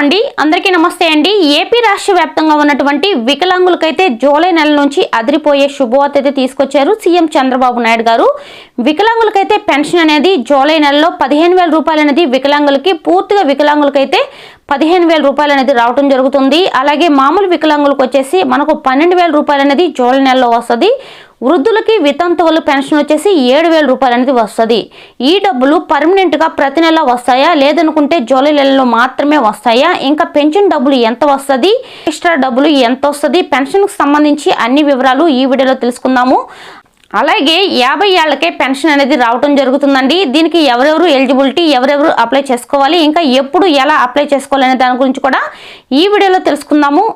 అండి. అందరికీ నమస్తే అండి. ఏపీ రాష్ట్ర వ్యాప్తంగా ఉన్నటువంటి వికలాంగులకైతే జూలై నెల నుంచి అదిరిపోయే శుభవార్త అయితే తీసుకొచ్చారు సీఎం చంద్రబాబు నాయుడు గారు. వికలాంగులకైతే పెన్షన్ అనేది జూలై నెలలో పదిహేను వేల రూపాయలు అనేది వికలాంగులకి పూర్తిగా వికలాంగులకైతే పదిహేను వేల రూపాయలు అనేది రావడం జరుగుతుంది. అలాగే మామూలు వికలాంగులకు వచ్చేసి మనకు పన్నెండు వేల రూపాయలు అనేది జూలై నెలలో వస్తుంది. వృద్ధులకి వితంతువులు పెన్షన్ వచ్చేసి ఏడు వేల రూపాయలు అనేది వస్తుంది. ఈ డబ్బులు పర్మనెంట్గా ప్రతి నెల వస్తాయా? లేదనుకుంటే జూలై నెలలో మాత్రమే వస్తాయా? ఇంకా పెన్షన్ డబ్బులు ఎంత వస్తుంది? ఎక్స్ట్రా డబ్బులు ఎంత వస్తుంది? పెన్షన్కి సంబంధించి అన్ని వివరాలు ఈ వీడియోలో తెలుసుకుందాము. అలాగే యాభై ఏళ్ళకే పెన్షన్ అనేది రావడం జరుగుతుందండి. దీనికి ఎవరెవరు ఎలిజిబిలిటీ ఎవరెవరు అప్లై చేసుకోవాలి? ఇంకా ఎప్పుడు ఎలా అప్లై చేసుకోవాలనే దాని గురించి కూడా ఈ వీడియోలో తెలుసుకుందాము.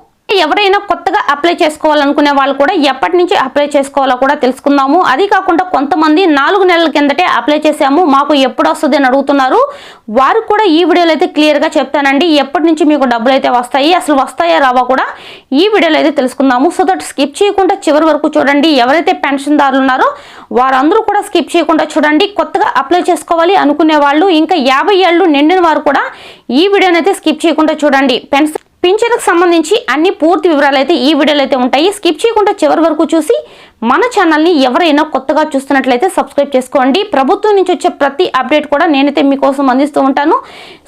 ఎవరైనా కొత్తగా అప్లై చేసుకోవాలనుకునే వాళ్ళు కూడా ఎప్పటి నుంచి అప్లై చేసుకోవాలో కూడా తెలుసుకుందాము. అది కాకుండా కొంతమంది నాలుగు నెలల కిందటే అప్లై చేసాము మాకు ఎప్పుడు వస్తుంది అని అడుగుతున్నారు. వారు కూడా ఈ వీడియోలో అయితే క్లియర్గా చెప్తానండి. ఎప్పటి నుంచి మీకు డబ్బులు అయితే వస్తాయి అసలు వస్తాయా రావా కూడా ఈ వీడియోలో అయితే తెలుసుకుందాము. సో దట్ స్కిప్ చేయకుండా చివరి వరకు చూడండి. ఎవరైతే పెన్షన్దారులు ఉన్నారో వారందరూ కూడా స్కిప్ చేయకుండా చూడండి. కొత్తగా అప్లై చేసుకోవాలి అనుకునే వాళ్ళు ఇంకా యాభై ఏళ్ళు నిండిన వారు కూడా ఈ వీడియోనైతే అయితే స్కిప్ చేయకుండా చూడండి. పెన్షన్ పింఛన్కి సంబంధించి అన్ని పూర్తి వివరాలు అయితే ఈ వీడియోలో అయితే ఉంటాయి. స్కిప్ చేయకుండా చివరి వరకు చూసి మన ఛానల్ని ఎవరైనా కొత్తగా చూస్తున్నట్లయితే సబ్స్క్రైబ్ చేసుకోండి. ప్రభుత్వం నుంచి వచ్చే ప్రతి అప్డేట్ కూడా నేనైతే మీకోసం అందిస్తూ ఉంటాను.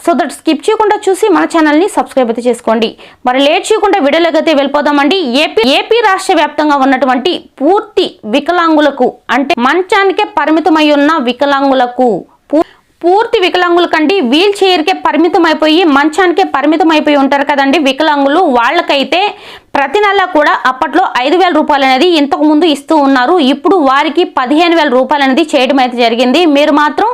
సో దట్ స్కిప్ చేయకుండా చూసి మన ఛానల్ని సబ్స్క్రైబ్ అయితే చేసుకోండి. మరి లేట్ చేయకుండా వీడియోలోకి అయితే వెళ్ళిపోదామండి. ఏపీ ఏపీ రాష్ట్ర వ్యాప్తంగా ఉన్నటువంటి పూర్తి వికలాంగులకు అంటే మంచానికే పరిమితమై ఉన్న వికలాంగులకు పూర్తి వికలాంగుల కండి వీల్ చైర్కే పరిమితం అయిపోయి మంచానికే పరిమితం అయిపోయి ఉంటారు కదండి వికలాంగులు. వాళ్ళకైతే ప్రతి నెల కూడా అప్పట్లో ఐదు వేల రూపాయలు అనేది ఇంతకు ముందు ఇస్తూ ఉన్నారు. ఇప్పుడు వారికి పదిహేను వేల రూపాయలు అనేది చేయడం అయితే జరిగింది. మీరు మాత్రం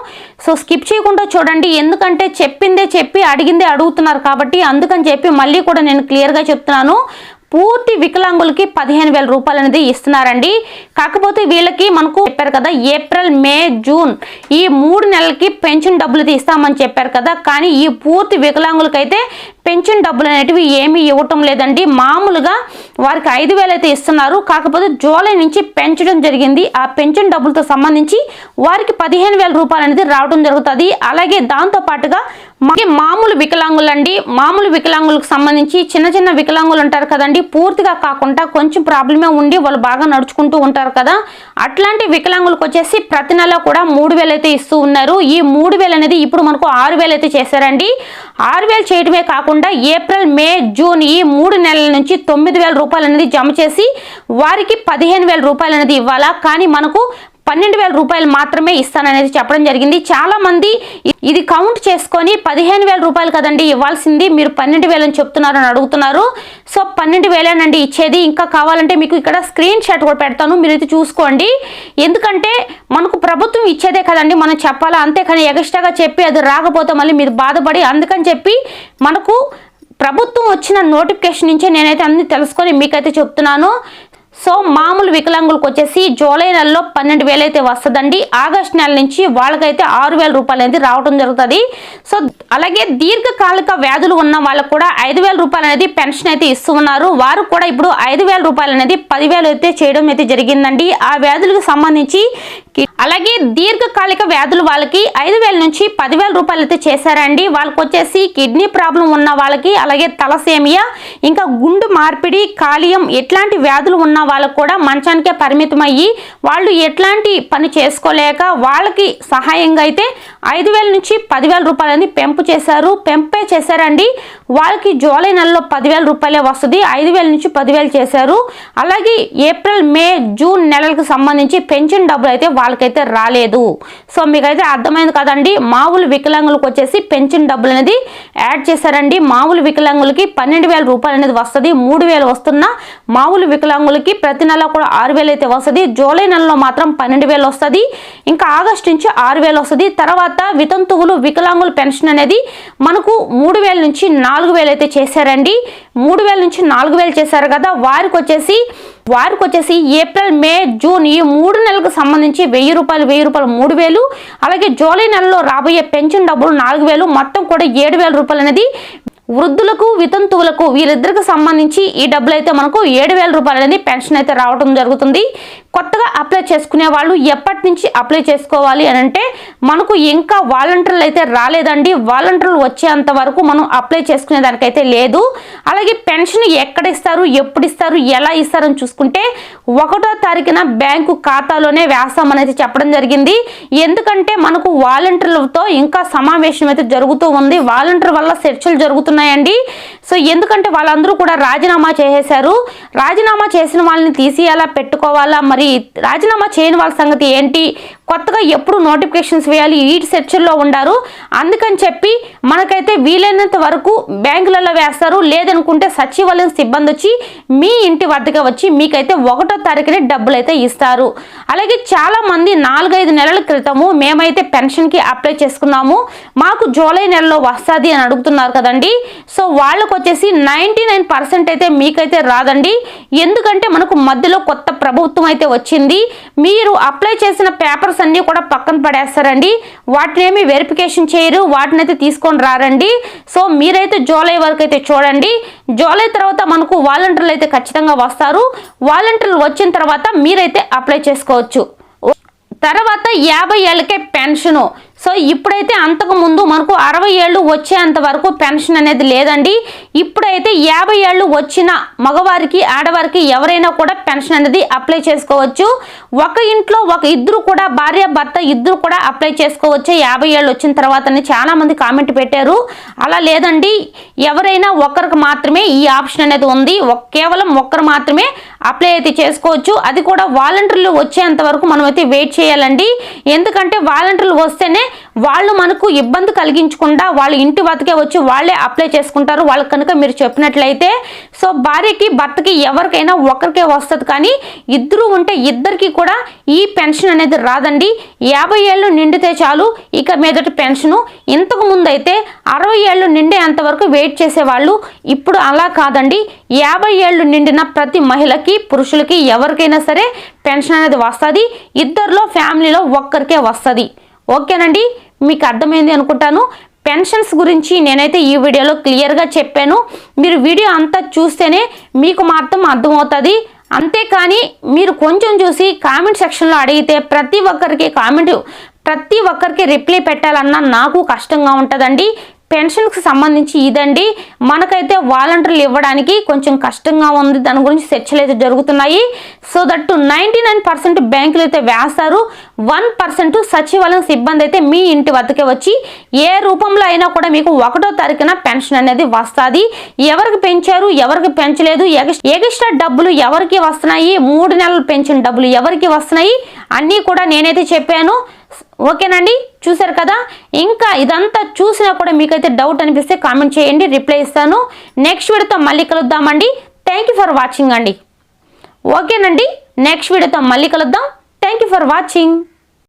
సో స్కిప్ చేయకుండా చూడండి. ఎందుకంటే చెప్పిందే చెప్పి అడిగిందే అడుగుతున్నారు కాబట్టి అందుకని చెప్పి మళ్ళీ కూడా నేను క్లియర్గా చెప్తున్నాను. పూర్తి వికలాంగులకి పదిహేను వేల రూపాయలు అనేది ఇస్తున్నారండి. కాకపోతే వీళ్ళకి మనకు చెప్పారు కదా ఏప్రిల్ మే జూన్ ఈ మూడు నెలలకి పెన్షన్ డబ్బులు అయితే ఇస్తామని చెప్పారు కదా. కానీ ఈ పూర్తి వికలాంగులకైతే పెన్షన్ డబ్బులు అనేటివి ఏమీ ఇవ్వటం లేదండి. మామూలుగా వారికి ఐదు వేలు అయితే ఇస్తున్నారు. కాకపోతే జూలై నుంచి పెంచడం జరిగింది. ఆ పెన్షన్ డబ్బులతో సంబంధించి వారికి పదిహేను వేల రూపాయలు అనేది రావడం జరుగుతుంది. అలాగే దాంతో పాటుగా మామూలు వికలాంగులండి. మామూలు వికలాంగులకు సంబంధించి చిన్న చిన్న వికలాంగులు ఉంటారు కదండి. పూర్తిగా కాకుండా కొంచెం ప్రాబ్లమే ఉండి వాళ్ళు బాగా నడుచుకుంటూ ఉంటారు కదా. అట్లాంటి వికలాంగులకు వచ్చేసి ప్రతి నెల కూడా మూడు అయితే ఇస్తూ ఉన్నారు. ఈ మూడు వేలు అనేది ఇప్పుడు మనకు ఆరు అయితే చేశారండి. ఆరు వేలు చేయడమే కాకుండా ఏప్రిల్ మే జూన్ ఈ మూడు నెలల నుంచి తొమ్మిది వేల రూపాయలు అనేది జమ చేసి వారికి పదిహేను వేల రూపాయలు అనేది ఇవ్వాలా? కానీ మనకు పన్నెండు వేల రూపాయలు మాత్రమే ఇస్తాననేది చెప్పడం జరిగింది. చాలా మంది ఇది కౌంట్ చేసుకొని పదిహేను వేల రూపాయలు కదండి ఇవ్వాల్సింది. మీరు పన్నెండు వేలని చెప్తున్నారు అని అడుగుతున్నారు. సో పన్నెండు వేలేనండి ఇచ్చేది. ఇంకా కావాలంటే మీకు ఇక్కడ స్క్రీన్ షాట్ కూడా పెడతాను. మీరు ఇది చూసుకోండి. ఎందుకంటే మనకు ప్రభుత్వం ఇచ్చేదే కదండి. మనం చెప్పాలా? అంతేకాని ఎగస్ట్రాగా చెప్పి అది రాకపోతే మళ్ళీ మీరు బాధపడి అందుకని చెప్పి మనకు ప్రభుత్వం వచ్చిన నోటిఫికేషన్ నుంచే నేనైతే అన్ని తెలుసుకొని మీకైతే చెప్తున్నాను. సో మామూలు వికలాంగులకు వచ్చేసి జూలై నెలలో పన్నెండు వేలు అయితే వస్తుందండి. ఆగస్ట్ నెల నుంచి వాళ్ళకైతే ఆరు వేల రూపాయలు అనేది రావడం జరుగుతుంది. సో అలాగే దీర్ఘకాలిక వ్యాధులు ఉన్న వాళ్ళకు కూడా ఐదు వేల రూపాయలు అనేది పెన్షన్ అయితే ఇస్తూ ఉన్నారు. వారు కూడా ఇప్పుడు ఐదు వేల రూపాయలు అనేది పదివేలు అయితే చేయడం అయితే జరిగిందండి. ఆ వ్యాధులకు సంబంధించి అలాగే దీర్ఘకాలిక వ్యాధులు వాళ్ళకి ఐదు వేల నుంచి పదివేల రూపాయలు అయితే చేశారండి. వాళ్ళకి వచ్చేసి కిడ్నీ ప్రాబ్లం ఉన్న వాళ్ళకి అలాగే తలసేమియా ఇంకా గుండు మార్పిడి కాలియం ఎట్లాంటి వ్యాధులు ఉన్న వాళ్ళకు కూడా మంచానికే పరిమితం అయ్యి వాళ్ళు ఎట్లాంటి పని చేసుకోలేక వాళ్ళకి సహాయంగా అయితే ఐదు వేల నుంచి పదివేల రూపాయలని పెంపు చేశారు. పెంపే చేశారండి. వాళ్ళకి జూలై నెలలో పదివేల రూపాయలే వస్తుంది ఐదు వేల నుంచి పదివేలు చేశారు. అలాగే ఏప్రిల్ మే జూన్ నెలలకు సంబంధించి పెన్షన్ డబ్బులు అయితే వాళ్ళకైతే రాలేదు. సో మీకైతే అర్థమైంది కదండి మామూలు వికలాంగులకు వచ్చేసి పెన్షన్ డబ్బులు అనేది యాడ్ చేశారండి. మామూలు వికలాంగులకి పన్నెండు వేల రూపాయలు అనేది వస్తుంది మూడు వేలు వస్తున్న మామూలు వికలాంగులకి ప్రతి నెల కూడా ఆరు వేలు అయితే వస్తుంది జూలై నెలలో మాత్రం పన్నెండు వేలు వస్తుంది ఇంకా ఆగస్ట్ నుంచి ఆరు వేలు వస్తుంది తర్వాత వితంతువులు వికలాంగుల పెన్షన్ అనేది మనకు మూడు వేల నుంచి నాలుగు నాలుగు వేలు అయితే చేశారండి. మూడు వేల నుంచి నాలుగు వేలు చేశారు కదా. వారికి వచ్చేసి వారికి వచ్చేసి ఏప్రిల్ మే జూన్ ఈ మూడు నెలలకు సంబంధించి వెయ్యి రూపాయలు వెయ్యి రూపాయలు మూడు వేలు. అలాగే జూలై నెలలో రాబోయే పెన్షన్ డబ్బులు నాలుగు వేలు. మొత్తం కూడా ఏడు వేల రూపాయలు అనేది వృద్ధులకు వితంతువులకు వీళ్ళిద్దరికి సంబంధించి ఈ డబ్బులు అయితే మనకు ఏడు వేల రూపాయలు అనేది పెన్షన్ అయితే రావడం జరుగుతుంది. కొత్తగా అప్లై చేసుకునే వాళ్ళు ఎప్పటి నుంచి అప్లై చేసుకోవాలి అని అంటే మనకు ఇంకా వాలంటీర్లు అయితే రాలేదండి. వాలంటీర్లు వచ్చేంత వరకు మనం అప్లై చేసుకునే దానికైతే లేదు. అలాగే పెన్షన్ ఎక్కడ ఇస్తారు ఎప్పుడు ఇస్తారు ఎలా ఇస్తారని చూసుకుంటే ఒకటో తారీఖున బ్యాంకు ఖాతాలోనే వేస్తాం అనేది చెప్పడం జరిగింది. ఎందుకంటే మనకు వాలంటీర్లతో ఇంకా సమావేశం అయితే జరుగుతూ ఉంది. వాలంటీర్ వల్ల చర్చలు ఉన్నాయండి. సో ఎందుకంటే వాళ్ళందరూ కూడా రాజీనామా చేసేశారు. రాజీనామా చేసిన వాళ్ళని తీసేయాలా పెట్టుకోవాలా? మరి రాజీనామా చేయని వాళ్ళ సంగతి ఏంటి? కొత్తగా ఎప్పుడు నోటిఫికేషన్స్ వేయాలి? ఈ సెర్చర్లో ఉండారు. అందుకని చెప్పి మనకైతే వీలైనంత వరకు బ్యాంకులలో వేస్తారు. లేదనుకుంటే సచివాలయం సిబ్బంది వచ్చి మీ ఇంటి వద్దకు వచ్చి మీకైతే ఒకటో తారీఖునే డబ్బులు అయితే ఇస్తారు. అలాగే చాలామంది నాలుగైదు నెలల క్రితము మేమైతే పెన్షన్కి అప్లై చేసుకున్నాము. మాకు జూలై నెలలో వస్తుంది అని అడుగుతున్నారు కదండి. సో వాళ్ళకు వచ్చేసి నైంటీ నైన్ పర్సెంట్ అయితే మీకైతే రాదండి. ఎందుకంటే మనకు మధ్యలో కొత్త ప్రభుత్వం అయితే వచ్చింది. మీరు అప్లై చేసిన పేపర్స్ అన్నీ కూడా పక్కన పడేస్తారండి. వాటిని ఏమి వెరిఫికేషన్ చేయరు. వాటిని అయితే తీసుకొని రారండి. సో మీరైతే జూలై వరకు అయితే చూడండి. జూలై తర్వాత మనకు వాలంటీర్లు అయితే ఖచ్చితంగా వస్తారు. వాలంటీర్లు వచ్చిన తర్వాత మీరైతే అప్లై చేసుకోవచ్చు. తర్వాత యాభై ఏళ్ళకే పెన్షను. సో ఇప్పుడైతే అంతకు ముందు మనకు అరవై ఏళ్ళు వచ్చేంత వరకు పెన్షన్ అనేది లేదండి. ఇప్పుడైతే యాభై ఏళ్ళు వచ్చిన మగవారికి ఆడవారికి ఎవరైనా కూడా పెన్షన్ అనేది అప్లై చేసుకోవచ్చు. ఒక ఇంట్లో ఒక ఇద్దరు కూడా భార్య భర్త ఇద్దరు కూడా అప్లై చేసుకోవచ్చు యాభై ఏళ్ళు వచ్చిన తర్వాత చాలా మంది కామెంట్ పెట్టారు. అలా లేదండి. ఎవరైనా ఒకరికి మాత్రమే ఈ ఆప్షన్ అనేది ఉంది. కేవలం ఒక్కరు మాత్రమే అప్లై అయితే చేసుకోవచ్చు. అది కూడా వాలంటీర్లు వచ్చేంత వరకు మనం అయితే వెయిట్ చేయాలండి. ఎందుకంటే వాలంటీర్లు వస్తేనే వాళ్ళు మనకు ఇబ్బంది కలిగించకుండా వాళ్ళ ఇంటి వద్దకే వచ్చి వాళ్ళే అప్లై చేసుకుంటారు. వాళ్ళకి కనుక మీరు చెప్పినట్లయితే సో భార్యకి భర్తకి ఎవరికైనా ఒకరికే వస్తుంది కానీ ఇద్దరు ఉంటే ఇద్దరికి కూడా ఈ పెన్షన్ అనేది రాదండి. యాభై ఏళ్ళు నిండితే చాలు ఇక మీదటి పెన్షను. ఇంతకు ముందు అయితే అరవై ఏళ్ళు నిండేంత వరకు వెయిట్ చేసేవాళ్ళు. ఇప్పుడు అలా కాదండి. యాభై ఏళ్ళు నిండిన ప్రతి మహిళకి పురుషులకి ఎవరికైనా సరే పెన్షన్ అనేది వస్తుంది. ఇద్దరిలో ఫ్యామిలీలో ఒక్కరికే వస్తుంది. ఓకేనండి? మీకు అర్థమైంది అనుకుంటాను. పెన్షన్స్ గురించి నేనైతే ఈ వీడియోలో క్లియర్గా చెప్పాను. మీరు వీడియో అంతా చూస్తేనే మీకు మాత్రం అర్థమవుతుంది. అంతేకాని మీరు కొంచెం చూసి కామెంట్ సెక్షన్లో అడిగితే ప్రతి ఒక్కరికి కామెంట్ ప్రతి ఒక్కరికి రిప్లై పెట్టాలన్నా నాకు కష్టంగా ఉంటుందండి. పెన్షన్కి సంబంధించి ఇదండి. మనకైతే వాలంటీర్లు ఇవ్వడానికి కొంచెం కష్టంగా ఉంది. దాని గురించి చర్చలు అయితే జరుగుతున్నాయి. So that ninety nine percent బ్యాంకులు అయితే వేస్తారు. వన్ పర్సెంట్ సచివాలయం సిబ్బంది అయితే మీ ఇంటి వద్దకే వచ్చి ఏ రూపంలో అయినా కూడా మీకు ఒకటో తారీఖున పెన్షన్ అనేది వస్తుంది. ఎవరికి పెంచారు? ఎవరికి పెంచలేదు? ఎక్స్ట్రా డబ్బులు ఎవరికి వస్తున్నాయి? మూడు నెలలు పెంచిన డబ్బులు ఎవరికి వస్తున్నాయి? అన్నీ కూడా నేనైతే చెప్పాను. ఓకేనండి? చూసారు కదా? ఇంకా ఇదంతా చూసినా కూడా మీకైతే డౌట్ అనిపిస్తే కామెంట్ చేయండి రిప్లై ఇస్తాను. నెక్స్ట్ వీడియోతో మళ్ళీ కలుద్దామండి. థ్యాంక్ యూ ఫర్ వాచింగ్ అండి. ఓకేనండి నెక్స్ట్ వీడియోతో మళ్ళీ కలుద్దాం. Thank you for watching